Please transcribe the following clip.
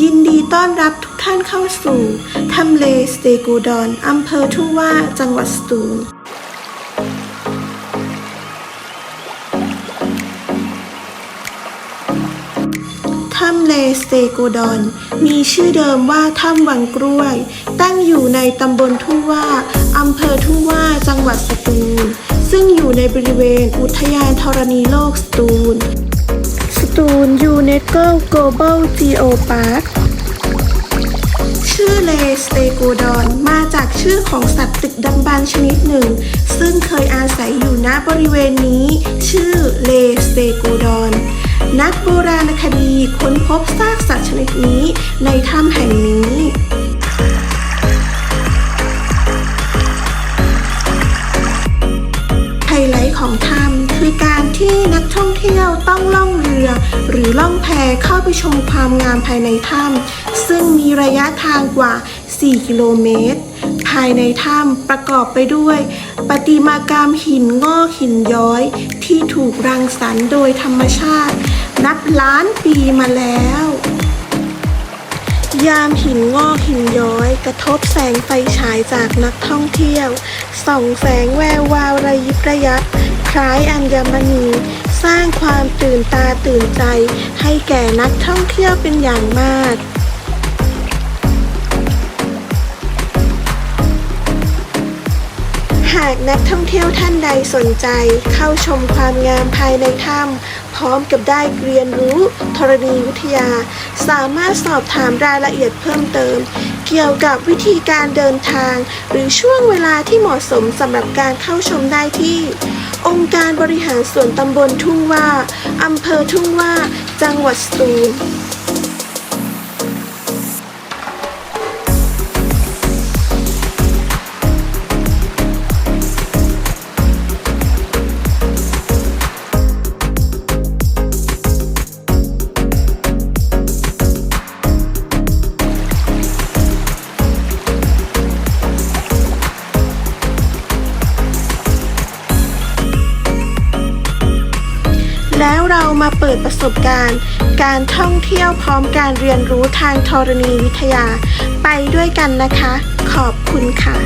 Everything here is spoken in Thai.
ยินดีต้อนรับทุกท่านเข้าสู่ทำเลสเตโกดอนอำเภอทุ่งว่าจังหวัดสตูลถ้ำเลสเตโกดอน มีชื่อเดิมว่าถ้ำวังกล้วย ตั้งอยู่ในตำบลทุ่งว่าอำเภอทุ่งว่าจังหวัดสตูล ซึ่งอยู่ในบริเวณอุทยานธรณีโลกสตูล ตูลยูเนสโก Global Geo Park ชื่อเลสเตโกดอนมาจากชื่อของสัตว์ตึกดำบรรชนิดหนึ่ง ซึ่งเคยอาศัยอยู่ณบริเวณนี้ ชื่อเลสเตโกดอน นักโบราณคดีค้นพบซากสัตว์ชนิดนี้ในถ้ำแห่งนี้ไฮไลท์ของถ้ำ คือการที่นักท่องเที่ยวต้องล่องเรือ หรือล่องแพเข้าไปชมความงามภายในถ้ำซึ่งมีระยะทางกว่า 4 กิโลเมตร ภายในถ้ำประกอบไปด้วย ประติมากรรมหินงอกหินย้อย ที่ถูกรังสรรค์โดยธรรมชาติ นับล้านปีมาแล้วยามหินงอกหินย้อย กระทบแสงไฟฉายจากนักท่องเที่ยว ส่องแสงแวววาวระยิบระยับ คล้ายอัญมณี สร้างความตื่นตาตื่นใจ ให้แก่นักท่องเที่ยวเป็นอย่างมากหากนักท่องเที่ยวท่านใดสนใจเข้าชมความงามภายในถ้ำพร้อมกับได้เรียนรู้ธรณีวิทยา สามารถสอบถามรายละเอียดเพิ่มเติม เกี่ยวกับวิธีการเดินทาง หรือช่วงเวลาที่เหมาะสมสำหรับการเข้าชมได้ที่ องค์การบริหารส่วนตำบลทุ่งว่าอำเภอทุ่งว่า จังหวัดสตูล เรามาเปิดประสบการณ์ การท่องเที่ยวพร้อมการเรียนรู้ทางธรณีวิทยา ไปด้วยกันนะคะ ขอบคุณค่ะ